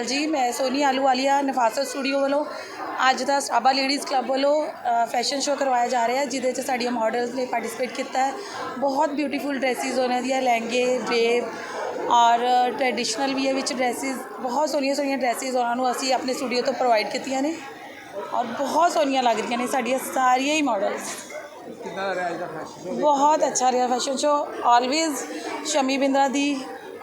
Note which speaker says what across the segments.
Speaker 1: ਅਕਾਲ ਜੀ ਮੈਂ ਸੋਨੀ ਆਲੂਵਾਲੀਆ ਨਫਾਸਤ ਸਟੂਡੀਓ ਵੱਲੋਂ ਅੱਜ ਦਾ ਸਾਬਾ ਲੇਡੀਜ਼ ਕਲੱਬ ਵੱਲੋਂ ਫੈਸ਼ਨ ਸ਼ੋਅ ਕਰਵਾਇਆ ਜਾ ਰਿਹਾ ਹੈ ਜਿਹਦੇ 'ਚ ਸਾਡੀਆਂ ਮਾਡਲਸ ਨੇ ਪਾਰਟਿਸਿਪੇਟ ਕੀਤਾ ਹੈ। ਬਹੁਤ ਬਿਊਟੀਫੁਲ ਡਰੈਸਿਸ ਉਹਨਾਂ ਦੀਆਂ ਲਹਿੰਗੇ ਡਰੇਪ ਔਰ ਟ੍ਰੈਡੀਸ਼ਨਲ ਵੀ ਹੈ ਵਿੱਚ ਡਰੈਸਿਸ ਬਹੁਤ ਸੋਹਣੀਆਂ ਸੋਹਣੀਆਂ ਡਰੈਸਿਸ ਉਹਨਾਂ ਨੂੰ ਅਸੀਂ ਆਪਣੇ ਸਟੂਡੀਓ ਤੋਂ ਪ੍ਰੋਵਾਈਡ ਕੀਤੀਆਂ ਨੇ ਔਰ ਬਹੁਤ ਸੋਹਣੀਆਂ ਲੱਗਦੀਆਂ ਨੇ ਸਾਡੀਆਂ ਸਾਰੀਆਂ ਹੀ ਮਾਡਲਸ
Speaker 2: ਰਿਹਾ
Speaker 1: ਬਹੁਤ ਅੱਛਾ ਰਿਹਾ fashion show always Shammi Bindra ਦੀ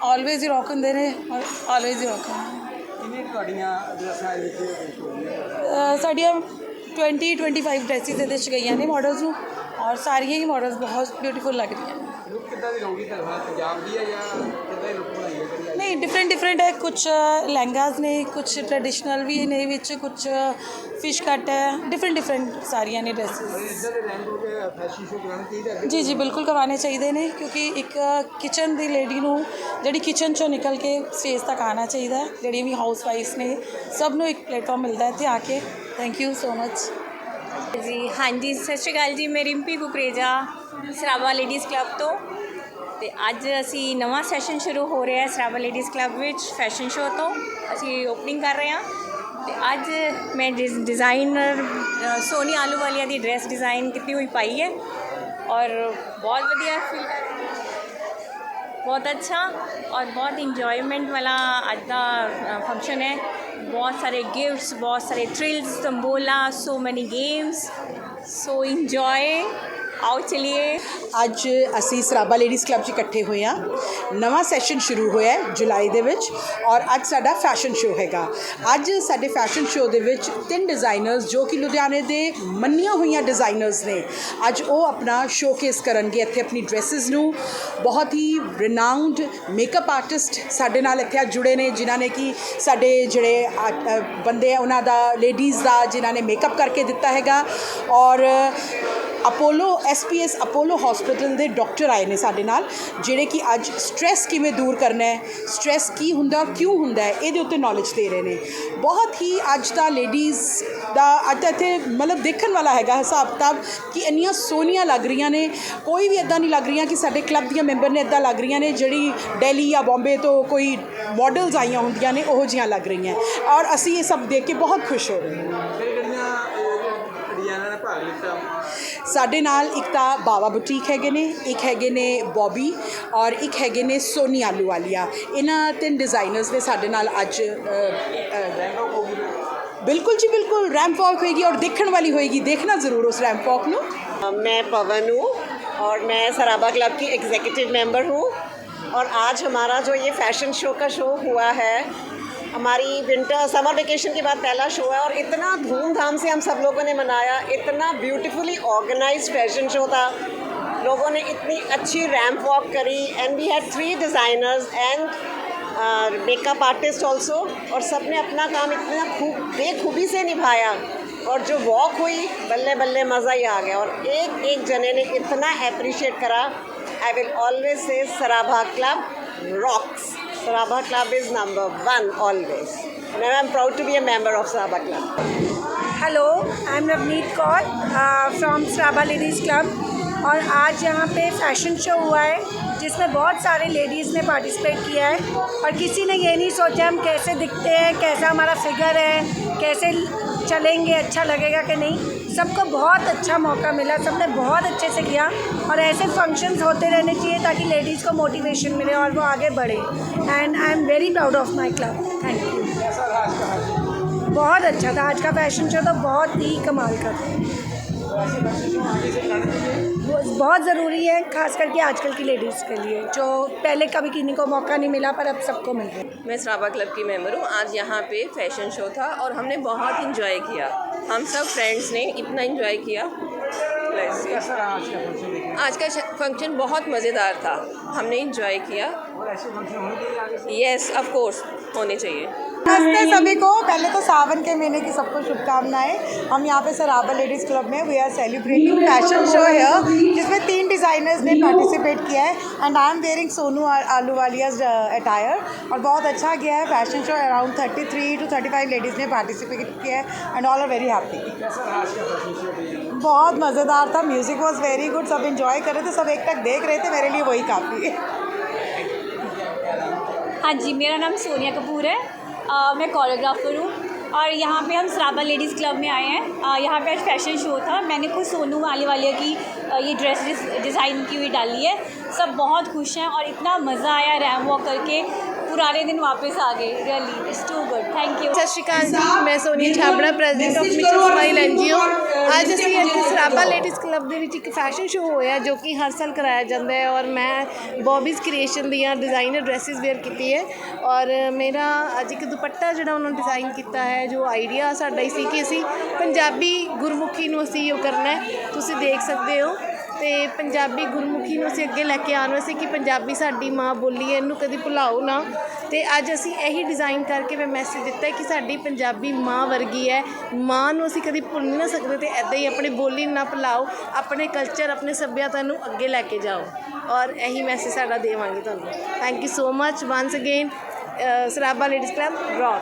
Speaker 1: ਆਲਵੇਜ਼ ਹੀ ਰੌਕ ਹੁੰਦੇ ਨੇ ਔਰ ਆਲਵੇਜ਼ ਹੀ ਰੌਕ
Speaker 2: ਕਿੰਨੀ ਕੁ ਤੁਹਾਡੀਆਂ ਡਰੈਸਾਂ ਇਹਦੇ ਵਿੱਚ ਪੇਸ਼ ਹੋ ਰਹੀਆਂ
Speaker 1: ਅ, ਸਾਡੀਆਂ 20 25 ਡਰੈਸਿਸ ਇਹਦੇ 'ਚ ਗਈਆਂ ਨੇ ਮਾਡਲਸ ਨੂੰ ਔਰ ਸਾਰੀਆਂ ਹੀ ਮਾਡਲਸ ਬਹੁਤ ਬਿਊਟੀਫੁਲ ਲੱਗ ਰਹੀਆਂ ਨੇ
Speaker 2: ਲੁੱਕ ਕਿੱਦਾਂ ਦੀ ਰਹੂਗੀ ਤੁਹਾਡਾ ਪੰਜਾਬ ਦੀ ਹੈ ਜਾਂ ਕਿੱਦਾਂ ਦੀ ਲੁੱਕ ਬਣਾਈ ਹੈ ਕਿਹੜੀ
Speaker 1: ਨਹੀਂ ਡਿਫਰੈਂਟ ਡਿਫਰੈਂਟ ਹੈ। ਕੁਝ ਲਹਿੰਗਾਸ ਨੇ ਕੁਝ ਟ੍ਰੈਡੀਸ਼ਨਲ ਵੀ ਨੇ ਵਿੱਚ ਕੁਝ ਫਿਸ਼ ਕੱਟ ਹੈ। ਡਿਫਰੈਂਟ ਡਿਫਰੈਂਟ ਸਾਰੀਆਂ ਨੇ ਡਰੈਸਿਸ ਜੀ ਜੀ ਬਿਲਕੁਲ ਕਰਵਾਉਣੇ ਚਾਹੀਦੇ ਨੇ ਕਿਉਂਕਿ ਇੱਕ ਕਿਚਨ ਦੀ ਲੇਡੀ ਨੂੰ ਜਿਹੜੀ ਕਿਚਨ ਚੋਂ ਨਿਕਲ ਕੇ ਸਟੇਜ ਤੱਕ ਆਉਣਾ ਚਾਹੀਦਾ ਹੈ। ਜਿਹੜੀਆਂ ਵੀ ਹਾਊਸ ਵਾਈਫਸ ਨੇ ਸਭ ਨੂੰ ਇੱਕ ਪਲੇਟਫਾਰਮ ਮਿਲਦਾ ਹੈ ਇੱਥੇ ਆ ਕੇ। ਥੈਂਕ ਯੂ ਸੋ ਮਚ
Speaker 3: ਜੀ ਹਾਂਜੀ ਸਤਿ ਸ਼੍ਰੀ ਅਕਾਲ ਜੀ। ਮੈਂ ਰਿੰਪੀ ਕੁਕਰੇਜਾ ਸਰਾਵਾ ਲੇਡੀਜ਼ ਕਲੱਬ ਤੋਂ। ਤੇ ਅੱਜ ਅਸੀਂ ਨਵਾਂ ਸੈਸ਼ਨ ਸ਼ੁਰੂ ਹੋ ਰਿਹਾ ਹੈ ਸਰਾਵਾ ਲੇਡੀਜ਼ ਕਲੱਬ ਵਿੱਚ ਫੈਸ਼ਨ ਸ਼ੋਅ ਤੋਂ। ਅਸੀਂ ਓਪਨਿੰਗ ਕਰ ਰਹੇ ਹਾਂ। ਤੇ ਅੱਜ ਮੈਂ ਡਿਜ਼- ਡਿਜ਼ਾਈਨਰ ਸੋਨੀ ਆਲੂ ਵਾਲੀਆ ਦੀ ਡਰੈਸ ਡਿਜ਼ਾਈਨ ਕੀਤੀ ਹੋਈ ਪਾਈ ਹੈ। ਔਰ ਬਹੁਤ ਵਧੀਆ ਫੀਲ ਕਰ ਬਹੁਤ ਅੱਛਾ ਔਰ ਬਹੁਤ ਇੰਜੋਇਮੈਂਟ ਵਾਲਾ ਅੱਜ ਦਾ ਫੰਕਸ਼ਨ ਹੈ। ਬਹੁਤ ਸਾਰੇ ਗਿਫਟਸ ਬਹੁਤ ਸਾਰੇ thrills tambola so many games so enjoy ਆਓ ਚਲਿਏ।
Speaker 4: ਅੱਜ ਅਸੀਂ ਸਰਾਬਾ ਲੇਡੀਜ਼ ਕਲੱਬ 'ਚ ਇਕੱਠੇ ਹੋਏ ਹਾਂ। ਨਵਾਂ ਸੈਸ਼ਨ ਸ਼ੁਰੂ ਹੋਇਆ ਹੈ ਜੁਲਾਈ ਦੇ ਵਿੱਚ ਔਰ ਅੱਜ ਸਾਡਾ ਫੈਸ਼ਨ ਸ਼ੋਅ ਹੈਗਾ। ਅੱਜ ਸਾਡੇ ਫੈਸ਼ਨ ਸ਼ੋਅ ਦੇ ਵਿੱਚ ਤਿੰਨ ਡਿਜ਼ਾਈਨਰਸ ਜੋ ਕਿ ਲੁਧਿਆਣੇ ਦੇ ਮੰਨੀਆਂ ਹੋਈਆਂ ਡਿਜ਼ਾਈਨਰਸ ਨੇ। ਅੱਜ ਉਹ ਆਪਣਾ ਸ਼ੋਕੇਸ ਕਰਨਗੇ ਇੱਥੇ ਆਪਣੀ ਡਰੈਸਸ ਨੂੰ। ਬਹੁਤ ਹੀ ਰਿਨਾਊਂਡ ਮੇਕਅਪ ਆਰਟਿਸਟ ਸਾਡੇ ਨਾਲ ਇੱਥੇ ਅੱਜ ਜੁੜੇ ਨੇ, ਜਿਨ੍ਹਾਂ ਨੇ ਕਿ ਸਾਡੇ ਜਿਹੜੇ ਬੰਦੇ ਆ, ਉਹਨਾਂ ਦਾ ਲੇਡੀਜ਼ ਦਾ, ਜਿਨ੍ਹਾਂ ਨੇ ਮੇਕਅਪ ਕਰਕੇ ਦਿੱਤਾ ਹੈਗਾ। ਔਰ ਅਪੋਲੋ ਐਸਪੀਐਸ ਅਪੋਲੋ ਹਸਪੀਟਲ ਦੇ ਡਾਕਟਰ ਆਏ ਨੇ ਸਾਡੇ ਨਾਲ, ਜਿਹੜੇ ਕਿ ਅੱਜ ਸਟ੍ਰੈਸ ਕਿਵੇਂ ਦੂਰ ਕਰਨਾ ਹੈ ਸਟ੍ਰੈਸ ਕੀ ਹੁੰਦਾ, ਕਿਉਂ ਹੁੰਦਾ ਹੈ, ਇਹਦੇ ਉੱਤੇ ਨੌਲੇਜ ਦੇ ਰਹੇ ਨੇ। ਬਹੁਤ ਹੀ ਅੱਜ ਦਾ ਲੇਡੀਜ਼ ਦਾ, ਅੱਜ ਤਾਂ ਇੱਥੇ ਮਤਲਬ ਦੇਖਣ ਵਾਲਾ ਹੈਗਾ ਹਿਸਾਬ ਕਿਤਾਬ ਕਿ ਇੰਨੀਆਂ ਸੋਹਣੀਆਂ ਲੱਗ ਰਹੀਆਂ ਨੇ। ਕੋਈ ਵੀ ਇਦਾਂ ਨਹੀਂ ਲੱਗ ਰਹੀਆਂ ਕਿ ਸਾਡੇ ਕਲੱਬ ਦੀਆਂ ਮੈਂਬਰ ਨੇ ਇਦਾਂ ਲੱਗ ਰਹੀਆਂ ਨੇ, ਜਿਹੜੀ ਦਿੱਲੀ ਜਾਂ ਬੰਬੇ ਤੋਂ ਕੋਈ ਮਾਡਲਸ ਆਈਆਂ ਹੁੰਦੀਆਂ ਨੇ, ਉਹੋ ਜਿਹੀਆਂ ਲੱਗ ਰਹੀਆਂ। ਔਰ ਅਸੀਂ ਇਹ ਸਭ ਦੇਖ ਕੇ ਬਹੁਤ ਖੁਸ਼ ਹੋ ਰਹੇ ਹਾਂ।
Speaker 2: ਕਿਹੜੀ ਕਿਹੜੀਆਂ ਡਿਜ਼ਾਈਨਰਾਂ ਨੇ ਭਾਗ ਲਿੱਤਾ
Speaker 4: ਸਾਡੇ ਨਾਲ ਇੱਕ ਤਾਂ ਬਾਵਾ ਬੁਟੀਕ ਹੈਗੇ ਨੇ ਇੱਕ ਹੈਗੇ ਨੇ ਬੌਬੀ ਔਰ ਇੱਕ ਹੈਗੇ ਨੇ ਸੋਨੀ ਆਲੂਵਾਲੀਆ ਇਹਨਾਂ ਤਿੰਨ ਡਿਜ਼ਾਈਨਰਸ ਨੇ ਸਾਡੇ ਨਾਲ ਅੱਜ ਬਿਲਕੁਲ ਜੀ ਬਿਲਕੁਲ ਰੈਂਪ ਵਾਕ ਹੋਏਗੀ ਔਰ ਦੇਖਣ ਵਾਲੀ ਹੋਏਗੀ ਦੇਖਣਾ ਜ਼ਰੂਰ ਉਸ ਰੈਂਪ ਵਾਕ ਨੂੰ
Speaker 5: ਮੈਂ पवन हूँ और मैं सराबा क्लब की एग्जीक्यूटिव मेंबर हूँ और आज हमारा जो ये फ़ैशन शो का शो हुआ है हमारी विंटर समर वेकेशन के बाद पहला शो है और इतना धूमधाम से हम सब लोगों ने मनाया। इतना ब्यूटीफुली ऑर्गेनाइज फ़ैशन शो था। लोगों ने इतनी अच्छी रैंप वॉक करी and we had three designers and makeup artist also और सबने अपना काम इतना खूब, बेखूबी से निभाया और जो वॉक हुई बल्ले बल्ले मज़ा ही आ गया और एक एक जने ने इतना अप्रिशिएट करा। I will always say Sarabha club rocks Sarabha Club is number one always. and I am proud to be a member of Sarabha Club.
Speaker 6: Hello I am Ravneet Kaur from Sarabha ladies club और आज यहाँ पे fashion show हुआ है, जिसमें बहुत सारे ladies ने पार्टिसिपेट किया है और किसी ने ये नहीं सोचा हम कैसे दिखते हैं, कैसा हमारा फिगर है कैसे चलेंगे अच्छा लगेगा कि नहीं सबको बहुत अच्छा मौका मिला सबने बहुत अच्छे से किया और ऐसे फ़ंक्शंस होते रहने चाहिए ताकि लेडीज़ को मोटिवेशन मिले और वो आगे बढ़े। And I am very proud
Speaker 2: of my club thank you
Speaker 6: बहुत अच्छा था। आज का फ़ैशन शो तो बहुत ही कमाल का था। बहुत ज़रूरी है खास करके आजकल की लेडीज़ के लिए जो पहले कभी किसी को मौका नहीं मिला पर अब सबको मिल गया।
Speaker 7: मैं सराबा क्लब की मेंबर हूँ। आज यहाँ पे फ़ैशन शो था और हमने बहुत इंजॉय किया। हम सब फ्रेंड्स ने इतना इंजॉय किया।
Speaker 2: आज का फ़ंक्शन
Speaker 7: बहुत मज़ेदार था। हमने इंजॉय किया।
Speaker 2: और ऐसे फ़ंक्शन होने चाहिए आगे से?
Speaker 7: यस ऑफ़ कोर्स होने चाहिए।
Speaker 8: नमस्ते सभी को। पहले तो सावन के महीने की सबको शुभकामनाएँ। हम यहाँ पे सराबा लेडीज़ क्लब में we are celebrating fashion show है जिसमें तीन डिज़ाइनर्स ने पार्टिसिपेट किया है। And I am wearing Sonu Ahluwalia attire और बहुत अच्छा गया है fashion show around 33 to 35 ladies ने पार्टिसिपेट किया है।
Speaker 2: And all are very happy
Speaker 8: बहुत मज़ेदार था। म्यूज़िक वॉज़ वेरी गुड सब इन्जॉय कर रहे थे। सब एक तक देख रहे थे। मेरे लिए वही काफ़ी। है
Speaker 3: हाँ जी मेरा नाम सोनिया कपूर है। अ, मैं कोरियोग्राफर हूँ और यहाँ पे हम सराबा लेडीज़ क्लब में आए हैं। यहाँ पे आज फ़ैशन शो था। मैंने खुद सोनू वाले वाले की आ, ये ड्रेस डिज़ाइन की हुई डाली है। सब बहुत खुश हैं और इतना मज़ा आया रैम वॉक करके। ਪੁਰਾਣੇ ਦਿਨ ਵਾਪਸ ਆ ਗਏ really it's too good thank you
Speaker 9: ਸਤਿ ਸ਼੍ਰੀ ਅਕਾਲ ਜੀ, ਮੈਂ Sonia Chhabra president of mission smile NGO ਅੱਜ ਅਸੀਂ ਇੱਥੇ ਸਰਾਭਾ ਲੇਡੀਜ਼ ਕਲੱਬ ਦੇ ਵਿੱਚ ਇੱਕ ਫੈਸ਼ਨ ਸ਼ੋਅ ਹੋਇਆ, ਜੋ ਕਿ ਹਰ ਸਾਲ ਕਰਾਇਆ ਜਾਂਦਾ ਹੈ ਔਰ ਮੈਂ ਬੌਬੀਜ਼ ਕ੍ਰੀਏਸ਼ਨ ਦੀਆਂ ਡਿਜ਼ਾਈਨਰ ਡਰੈਸਸ ਵੇਅਰ ਕੀਤੀ ਹੈ ਔਰ ਮੇਰਾ ਅੱਜ ਇੱਕ ਦੁਪੱਟਾ ਜਿਹੜਾ ਉਹਨਾਂ ਨੇ ਡਿਜ਼ਾਈਨ ਕੀਤਾ ਹੈ, ਜੋ ਆਈਡੀਆ ਸਾਡਾ ਹੀ ਸੀ ਕਿ ਅਸੀਂ ਪੰਜਾਬੀ ਗੁਰਮੁਖੀ ਨੂੰ ਅਸੀਂ ਉਹ ਕਰਨਾ ਹੈ, ਤੁਸੀਂ ਦੇਖ ਸਕਦੇ ਹੋ। ਅਤੇ ਪੰਜਾਬੀ ਗੁਰਮੁਖੀ ਨੂੰ ਅਸੀਂ ਅੱਗੇ ਲੈ ਕੇ ਆਉਣ ਵਾਸਤੇ ਕਿ ਪੰਜਾਬੀ ਸਾਡੀ ਮਾਂ ਬੋਲੀ ਹੈ, ਇਹਨੂੰ ਕਦੀ ਭੁਲਾਓ ਨਾ। ਅਤੇ ਅੱਜ ਅਸੀਂ ਇਹੀ ਡਿਜ਼ਾਈਨ ਕਰਕੇ ਮੈਂ ਮੈਸੇਜ ਦਿੱਤਾ ਕਿ ਸਾਡੀ ਪੰਜਾਬੀ ਮਾਂ ਵਰਗੀ ਹੈ। ਮਾਂ ਨੂੰ ਅਸੀਂ ਕਦੀ ਭੁੱਲ ਨਹੀਂ ਨਾ ਸਕਦੇ ਅਤੇ ਐਦਾਂ ਹੀ ਆਪਣੀ ਬੋਲੀ ਨਾ ਭੁਲਾਓ, ਆਪਣੇ ਕਲਚਰ ਆਪਣੇ ਸੱਭਿਅਤਾ ਨੂੰ ਅੱਗੇ ਲੈ ਕੇ ਜਾਓ। ਔਰ ਇਹੀ ਮੈਸੇਜ ਸਾਡਾ ਦੇਵਾਂਗੇ ਤੁਹਾਨੂੰ। Thank you so much once again Sarabha ladies club rock